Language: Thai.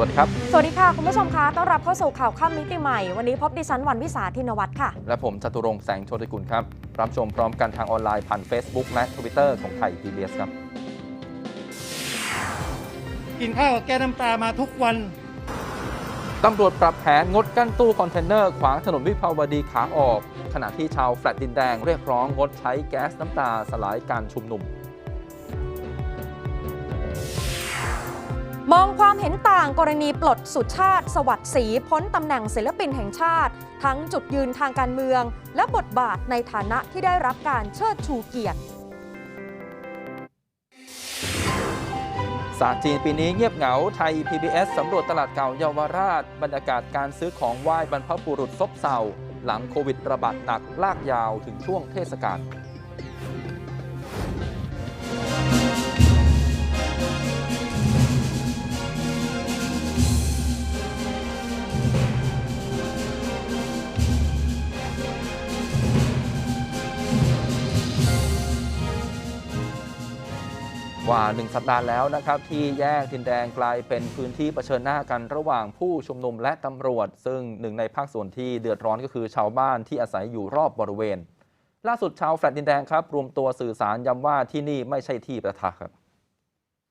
สวัสดีครับ สวัสดีค่ะ คุณผู้ชมคะต้อนรับเข้าสู่ข่าวค่ำมิติใหม่ วันนี้พบดิฉันวันวิสาทินวัตรค่ะ และผมจตุรงค์แสงโชติกุลครับ รับชมพร้อมกันทางออนไลน์ผ่าน Facebook และ Twitter ของไทย PBS ครับ กินข้าวกับแก้น้ำตามาทุกวันตำรวจปรับแผนงดกั้นตู้คอนเทนเนอร์ขวางถนนวิภาวดีขาออก ขณะที่ชาวแฟลตดินแดงเรียกร้องงดใช้แก๊สน้ำตาสลายการชุมนุมมองความเห็น ต่างกรณีปลดสุชาติ สวัสดิ์ศรีพ้นตำแหน่งศิลปินแห่งชาติ ทั้งจุดยืนทางการเมือง และบทบาทในฐานะที่ได้รับการเชิดชูเกียรติศาสตร์จีนปีนี้เงียบเหงา ไทย PBS สำรวจตลาดเก่าเยาวราช บรรยากาศการซื้อของไหว้บรรพบุรุษซบเซาหลังโควิดระบาดหนักลากยาวถึงช่วงเทศกาล กว่า 1 สัปดาห์แล้วนะครับที่แยกดินแดงกลายเป็นพื้นที่เผชิญหน้ากันระหว่างผู้ชุมนุมและตำรวจ ซึ่งหนึ่งในภาคส่วนที่เดือดร้อนก็คือชาวบ้านที่อาศัยอยู่รอบบริเวณ ล่าสุดชาวแฟลตดินแดงครับ รวมตัวสื่อสารย้ำว่าที่นี่ไม่ใช่ที่ประทะครับ